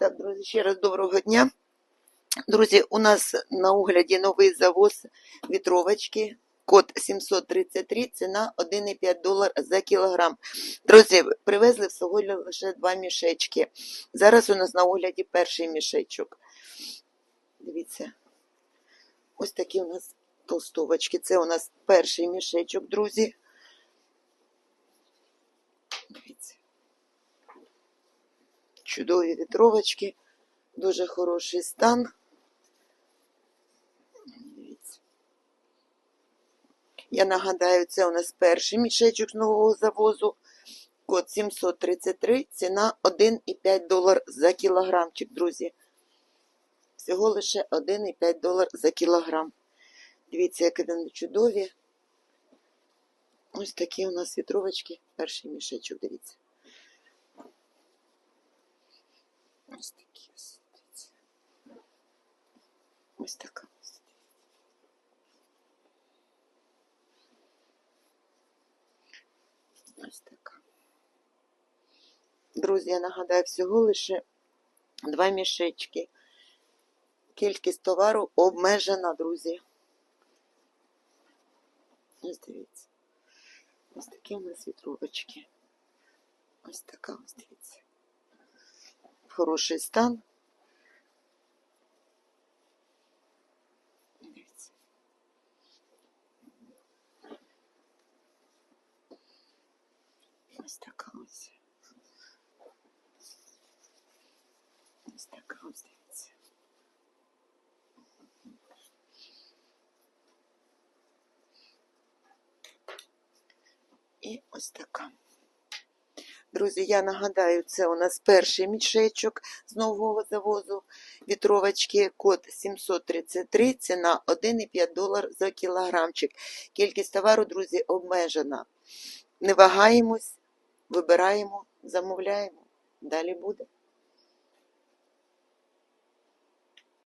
Так, друзі, ще раз доброго дня. Друзі, у нас на огляді новий завоз вітровочки. Код 733, ціна 1,5 долар за кілограм. Друзі, привезли всього лише два мішечки. Зараз у нас на огляді перший мішечок. Дивіться. Ось такі у нас толстовочки. Це у нас перший мішечок, друзі. Дивіться. Чудові вітровочки. Дуже хороший стан. Я нагадаю, це у нас перший мішечок з нового завозу. Код 733, ціна 1,5 долар за кілограмчик, друзі. Всього лише 1,5 долар за кілограм. Дивіться, які вони чудові. Ось такі у нас вітровочки. Перший мішечок, дивіться. Ось такі ось. дивіться. Ось така ось. Ось така. Друзі, я нагадаю, всього лише два мішечки. Кількість товару обмежена, друзі. Ось дивіться. Ось такі у нас вітровочки. Ось така ось дивіться. Хороший стан. Дивіться. Ось така ось. Ось така ось дивіться. І ось така. Друзі, я нагадаю, це у нас перший мішечок з нового завозу вітровочки, код 733, ціна 1,5 долар за кілограмчик. Кількість товару, друзі, обмежена. Не вагаємось, вибираємо, замовляємо. Далі буде.